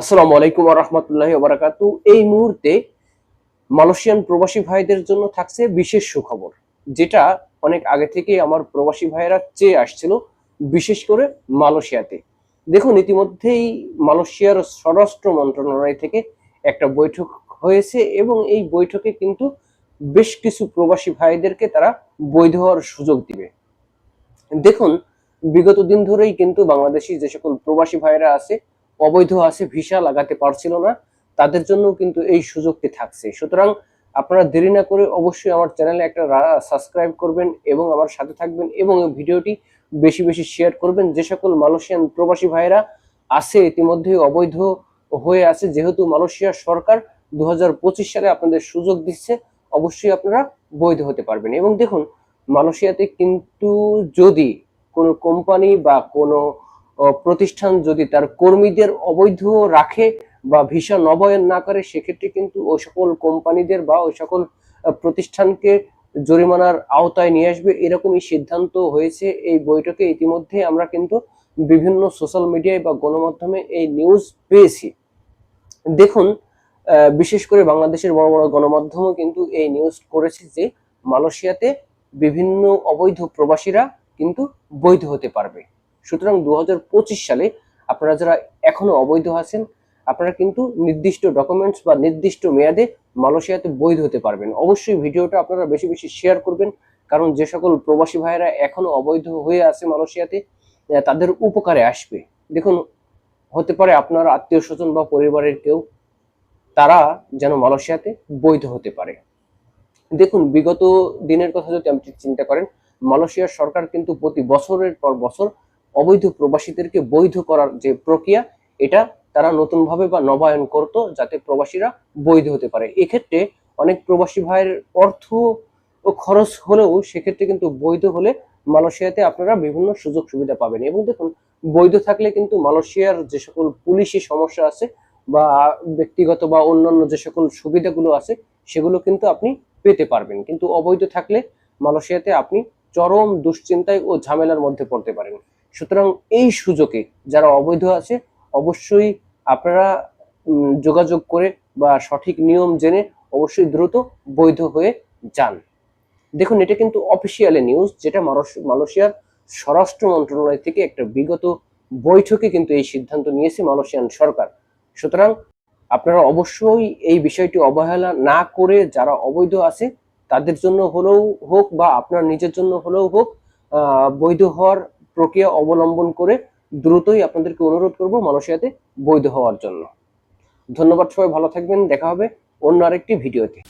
আসসালামু আলাইকুম রহমতুল্লাহ বারাকাতু। এই মুহূর্তে মালয়েশিয়ান প্রবাসী ভাইদের জন্য থাকছে বিশেষ সুখবর, যেটা অনেক আগে থেকে আমার প্রবাসী ভাইয়েরা চেয়ে আসছিল, বিশেষ করে মালয়েশিয়াতে। দেখুন, ইতিমধ্যেই মালয়েশিয়ার স্বরাষ্ট্র মন্ত্রণালয় থেকে একটা বৈঠক হয়েছে এবং এই বৈঠকে কিন্তু বেশ কিছু প্রবাসী ভাইদেরকে তারা বৈধ হওয়ার সুযোগ দিবে। দেখুন, বিগত দিন ধরেই কিন্তু বাংলাদেশি যে সকল প্রবাসী ভাইরা আছে অবৈধ আছে, ভিসা লাগাতে পারছিল না, তাদের জন্য কিন্তু এই সুযোগটি থাকছে। সুতরাং আপনারা দেরি না করে অবশ্যই আমার চ্যানেলে একটা সাবস্ক্রাইব করবেন এবং আমার সাথে থাকবেন এবং এই ভিডিওটি বেশি বেশি শেয়ার করবেন। যে সকল মালয়েশিয়ান প্রবাসী ভাইরা আছে ইতিমধ্যে অবৈধ হয়ে আছে, যেহেতু মালয়েশিয়া সরকার দু হাজার পঁচিশ সালে আপনাদের সুযোগ দিচ্ছে, অবশ্যই আপনারা বৈধ হতে পারবেন। এবং দেখুন, মালয়েশিয়াতে কিন্তু যদি কোনো কোম্পানি বা কোনো প্রতিষ্ঠান যদি তার কর্মীদের অবৈধ রাখে বা ভিসা নবায়ন না করে, সেক্ষেত্রে কিন্তু ওই সকল কোম্পানিদের বা ওই সকল প্রতিষ্ঠানকে জরিমানার আওতায় নিয়ে আসবে। এরকমই সিদ্ধান্ত হয়েছে এই বৈঠকে। ইতিমধ্যে আমরা কিন্তু বিভিন্ন সোশ্যাল মিডিয়ায় বা গণমাধ্যমে এই নিউজ পেয়েছি। দেখুন বিশেষ করে বাংলাদেশের বড় বড় গণমাধ্যমও কিন্তু এই নিউজ করেছে যে মালয়েশিয়াতে বিভিন্ন অবৈধ প্রবাসীরা কিন্তু বৈধ হতে পারবে। সুতরাং দু হাজার পঁচিশ সালে আপনারা যারা এখনও অবৈধ আছেন, আপনারা কিন্তু নির্দিষ্ট ডকুমেন্টস বা নির্দিষ্ট মেয়াদে মালয়েশিয়াতে বৈধ হতে পারবেন। অবশ্যই ভিডিওটা আপনারা বেশি বেশি শেয়ার করবেন, কারণ যে সকল প্রবাসী ভাইয়েরা এখনও অবৈধ হয়ে আছে মালয়েশিয়াতে তাদের উপকারে আসবে। দেখুন, হতে পারে আপনার আত্মীয় স্বজন বা পরিবারের কেউ, তারা যেন মালয়েশিয়াতে বৈধ হতে পারে। দেখুন, বিগত দিনের কথা যদি আপনি চিন্তা করেন, মালয়েশিয়ার সরকার কিন্তু প্রতি বছরের পর বছর অবৈধ প্রবাসীদেরকে বৈধ করার যে প্রক্রিয়া, এটা তারা নতুনভাবে বা নবায়ন করত যাতে প্রবাসীরা বৈধ হতে পারে। এক্ষেত্রে অনেক প্রবাসী ভাইয়ের অর্থ ও খরচ হলেও সেক্ষেত্রে কিন্তু বৈধ হলে মালয়েশিয়াতে আপনারা বিভিন্ন সুযোগ সুবিধা পাবেন। এবং দেখুন, বৈধ থাকলে কিন্তু মালয়েশিয়ার যে সকল পুলিশি সমস্যা আছে বা ব্যক্তিগত বা অন্যান্য যে সকল সুবিধাগুলো আছে, সেগুলো কিন্তু আপনি পেতে পারবেন। কিন্তু অবৈধ থাকলে মালয়েশিয়াতে আপনি চরম দুশ্চিন্তায় ও ঝামেলার মধ্যে পড়তে পারেন। সুতরাং এই সুযোগে যারা অবৈধ আছে, অবশ্যই আপনারা যোগাযোগ করে বা সঠিক নিয়ম জেনে অবশ্যই দ্রুত বৈধ হয়ে যান। দেখুন, এটা কিন্তু অফিসিয়ালি নিউজ যেটা মালয়েশ- মালয়েশিয়ার স্বরাষ্ট্র মন্ত্রণালয় থেকে একটা বিগত বৈঠকে কিন্তু এই সিদ্ধান্ত নিয়েছে মালয়েশিয়ান সরকার। সুতরাং আপনারা অবশ্যই এই বিষয়টি অবহেলা না করে যারা অবৈধ আছে, তাদের জন্য হলেও হোক বা আপনার নিজের জন্য হলেও হোক বৈধ হওয়ার প্রক্রিয়া অবলম্বন করে দ্রুতই আপনাদেরকে অনুরোধ করব মালয়েশিয়াতে বৈধ হওয়ার জন্য। ধন্যবাদ সবাই, ভালো থাকবেন, দেখা হবে অন্য আরেকটি ভিডিওতে।